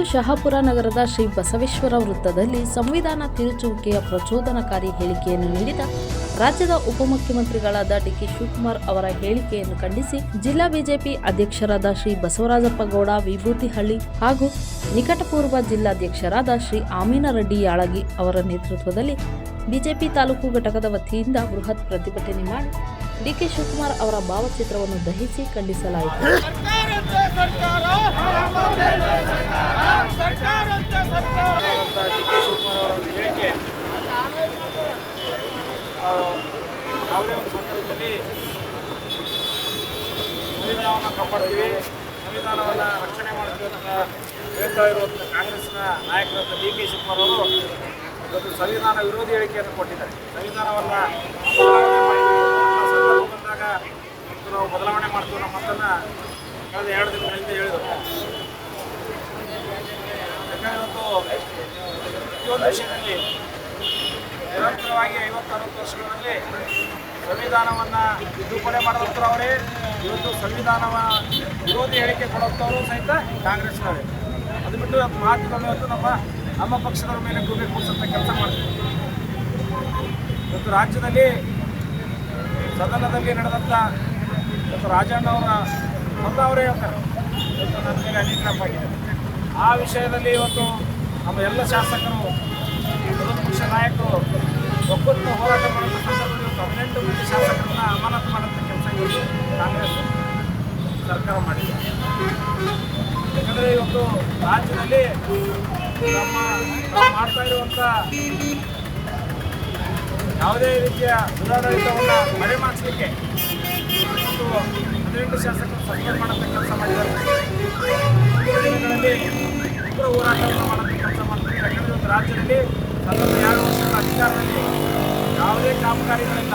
ಇಂದು ಶಹಾಪುರ ನಗರದ ಶ್ರೀ ಬಸವೇಶ್ವರ ವೃತ್ತದಲ್ಲಿ ಸಂವಿಧಾನ ತಿರುಚುವಿಕೆಯ ಪ್ರಚೋದನಕಾರಿ ಹೇಳಿಕೆಯನ್ನು ನೀಡಿದ ರಾಜ್ಯದ ಉಪಮುಖ್ಯಮಂತ್ರಿಗಳಾದ ಡಿಕೆ ಶಿವಕುಮಾರ್ ಅವರ ಹೇಳಿಕೆಯನ್ನು ಖಂಡಿಸಿ ಜಿಲ್ಲಾ ಬಿಜೆಪಿ ಅಧ್ಯಕ್ಷರಾದ ಶ್ರೀ ಬಸವರಾಜಪ್ಪ ಗೌಡ, ವಿಭೂತಿಹಳ್ಳಿ ಹಾಗೂ ನಿಕಟಪೂರ್ವ ಜಿಲ್ಲಾಧ್ಯಕ್ಷರಾದ ಶ್ರೀ ಆಮೀನರೆಡ್ಡಿ ಯಾಳಗಿ ಅವರ ನೇತೃತ್ವದಲ್ಲಿ ಬಿಜೆಪಿ ತಾಲೂಕು ಘಟಕದ ವತಿಯಿಂದ ಬೃಹತ್ ಪ್ರತಿಭಟನೆ ಮಾಡಿ ಡಿಕೆ ಶಿವಕುಮಾರ್ ಅವರ ಭಾವಚಿತ್ರವನ್ನು ದಹಿಸಿ ಖಂಡಿಸಲಾಯಿತು. ಅಂತ ಡಿ ಕೆ ಶಿವಕುಮಾರ್ ಅವರ ಹೇಳಿಕೆ ಯಾವುದೇ ಒಂದು ಸಂದರ್ಭದಲ್ಲಿ ಸಂವಿಧಾನವನ್ನು ಕಾಪಾಡ್ತೀವಿ ಸಂವಿಧಾನವನ್ನು ರಕ್ಷಣೆ ಮಾಡ್ತೀವಿ ಹೇಳ್ತಾ ಇರುವಂಥ ಕಾಂಗ್ರೆಸ್ನ ನಾಯಕರಾದ ಡಿ ಕೆ ಶಿವಕುಮಾರ್ ಅವರು ಇವತ್ತು ಸಂವಿಧಾನ ವಿರೋಧಿ ಹೇಳಿಕೆಯನ್ನು ಕೊಟ್ಟಿದ್ದಾರೆ ಸಂವಿಧಾನವನ್ನು ಬಂದಾಗ ಬದಲಾವಣೆ ಮಾಡ್ತೀವಿ ನಮ್ಮ ಕಳೆದ ಎರಡು ದಿನಗಳ ಹಿಂದೆ ಹೇಳಿದರು. ಇವತ್ತು ಪ್ರತಿಯೊಂದು ವಿಷಯದಲ್ಲಿ ನಿರಂತರವಾಗಿ ಐವತ್ತು ವರ್ಷಗಳಲ್ಲಿ ಸಂವಿಧಾನವನ್ನು ಮಾಡುವಂಥವ್ರು ಅವರೇ. ಇವತ್ತು ಸಂವಿಧಾನವ ವಿರೋಧಿ ಹೇಳಿಕೆ ಕೊಡುವಂಥವರು ಸಹಿತ ಕಾಂಗ್ರೆಸ್ನವರೇ. ಅದು ಬಿಟ್ಟು ಮಾತುಗಳು ಇವತ್ತು ನಮ್ಮ ನಮ್ಮ ಪಕ್ಷದವರ ಮೇಲೆ ಗುರಿ ಕೂರಿಸಂಥ ಕೆಲಸ ಮಾಡ್ತೀವಿ ಇವತ್ತು ರಾಜ್ಯದಲ್ಲಿ ಸದನದಲ್ಲಿ ನಡೆದಂಥ ಇವತ್ತು ರಾಜಣ್ಣವರ ಮೊದಲು ಅವರೇ ಹೇಳ್ತಾರೆ. ಇವತ್ತು ನನ್ನ ಮೇಲೆ ಆಗಿದೆ ಆ ವಿಷಯದಲ್ಲಿ ಇವತ್ತು ನಮ್ಮ ಎಲ್ಲ ಶಾಸಕರು ಪಕ್ಷ ನಾಯಕರು ಒಕ್ಕೂಟ ಹೋರಾಟ ಮಾಡುವಂಥ ಸಂದರ್ಭದಲ್ಲಿ ಹದಿನೆಂಟು ಮಂದಿ ಶಾಸಕರನ್ನ ಅಮಾನತು ಮಾಡುವಂಥ ಕೆಲಸ ಕಾಂಗ್ರೆಸ್ ಸರ್ಕಾರ ಮಾಡಿದೆ. ಯಾಕಂದರೆ ಇವತ್ತು ರಾಜ್ಯದಲ್ಲಿ ನಮ್ಮ ಮಾಡ್ತಾ ಇರುವಂಥ ಯಾವುದೇ ರೀತಿಯ ದುರಾಡಳಿತವನ್ನು ಮರೆಮಾಚಲಿಕ್ಕೆ ಇವತ್ತು ಹದಿನೆಂಟು ಶಾಸಕರು ಸಸ್ಪೆಂಡ್ ಮಾಡುವಂಥ ಕೆಲಸ ಮಾಡಿದ್ದಾರೆ ಉಗ್ರ ಹೋರಾಟವನ್ನು ಮಾಡುವಂಥ ಕೆಲಸ ಮಾಡ್ತಾರೆ ಯಾಕಂದರೆ ಒಂದು ರಾಜ್ಯದಲ್ಲಿ ಸತತ ಎರಡು ವರ್ಷಗಳ ಅಧಿಕಾರದಲ್ಲಿ ಯಾವುದೇ ಕಾಮಗಾರಿಗಳಿಲ್ಲ.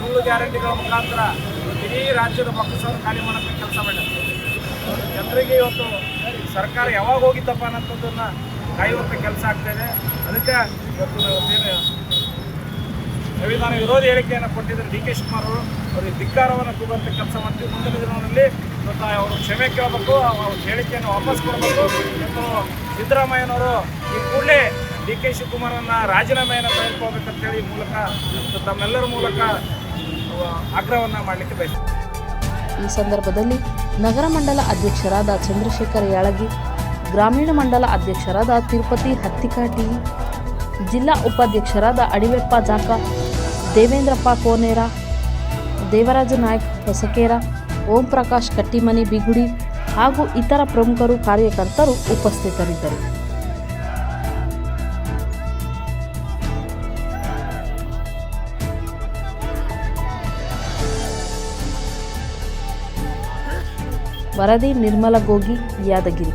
ಸುಳ್ಳು ಗ್ಯಾರಂಟಿಗಳ ಮುಖಾಂತರ ಇಡೀ ರಾಜ್ಯದ ಬೊಕ್ಕಸವನ್ನು ಖಾಲಿ ಮಾಡುವಂಥ ಕೆಲಸ ಮಾಡಿದ್ದಾರೆ ಜನರಿಗೆ ಇವತ್ತು ಸರ್ಕಾರ ಯಾವಾಗ ಹೋಗಿತ್ತಪ್ಪ ಅನ್ನೋಂಥದ್ದನ್ನು ಕಾಯುವಂಥ ಕೆಲಸ ಆಗ್ತಾಯಿದೆ ಅದಕ್ಕೆ ಇವತ್ತು ಸಂವಿಧಾನ ವಿರೋಧಿ ಹೇಳಿಕೆಯನ್ನು ಕೊಟ್ಟಿದ್ದರೆ ಡಿ ಕೆ ಶಿವಕುಮಾರ್ ಅವರು, ಅವರಿಗೆ ಧಿಕ್ಕಾರವನ್ನು ಕೂಗುವಂಥ ಕೆಲಸ ಮಾಡ್ತೀವಿ. ಮುಂದಿನ ದಿನಗಳಲ್ಲಿ ಇವತ್ತು ಅವರು ಕ್ಷಮೆ ಕೇಳಬೇಕು, ಅವ್ರ ಹೇಳಿಕೆಯನ್ನು ವಾಪಸ್ ಕೊಡಬೇಕು ಮತ್ತು ಸಿದ್ದರಾಮಯ್ಯನವರು ಈ ಕೂಡಲೇ ಡಿ ಕೆ ಶಿವಕುಮಾರನ್ನು ರಾಜೀನಾಮೆಯನ್ನು ಹೇಳಿ ಮೂಲಕ ತಮ್ಮೆಲ್ಲರ ಮೂಲಕ ಆಗ್ರಹವನ್ನು ಮಾಡಲಿಕ್ಕೆ ಬಯಸ್ತೀವಿ ಈ ಸಂದರ್ಭದಲ್ಲಿ ನಗರ ಮಂಡಲ ಅಧ್ಯಕ್ಷರಾದ ಚಂದ್ರಶೇಖರ್ ಯಾಳಗಿ, ಗ್ರಾಮೀಣ ಮಂಡಲ ಅಧ್ಯಕ್ಷರಾದ ತಿರುಪತಿ ಹತ್ತಿಕಾಟಿ ಜಿಲ್ಲಾ ಉಪಾಧ್ಯಕ್ಷರಾದ ಅಡಿವೆಪ್ಪ ಜಾಕ ದೇವೇಂದ್ರಪ್ಪ ಕೋನೇರ ದೇವರಾಜ ನಾಯಕ್ ಹೊಸಕೇರ, ಓಂ ಪ್ರಕಾಶ್ ಕಟ್ಟಿಮನಿ ಬಿಗುಡಿ ಹಾಗೂ ಇತರ ಪ್ರಮುಖರು ಕಾರ್ಯಕರ್ತರು ಉಪಸ್ಥಿತರಿದ್ದರು. ವರದಿ ನಿರ್ಮಲ ಗೋಗಿ ಯಾದಗಿರಿ.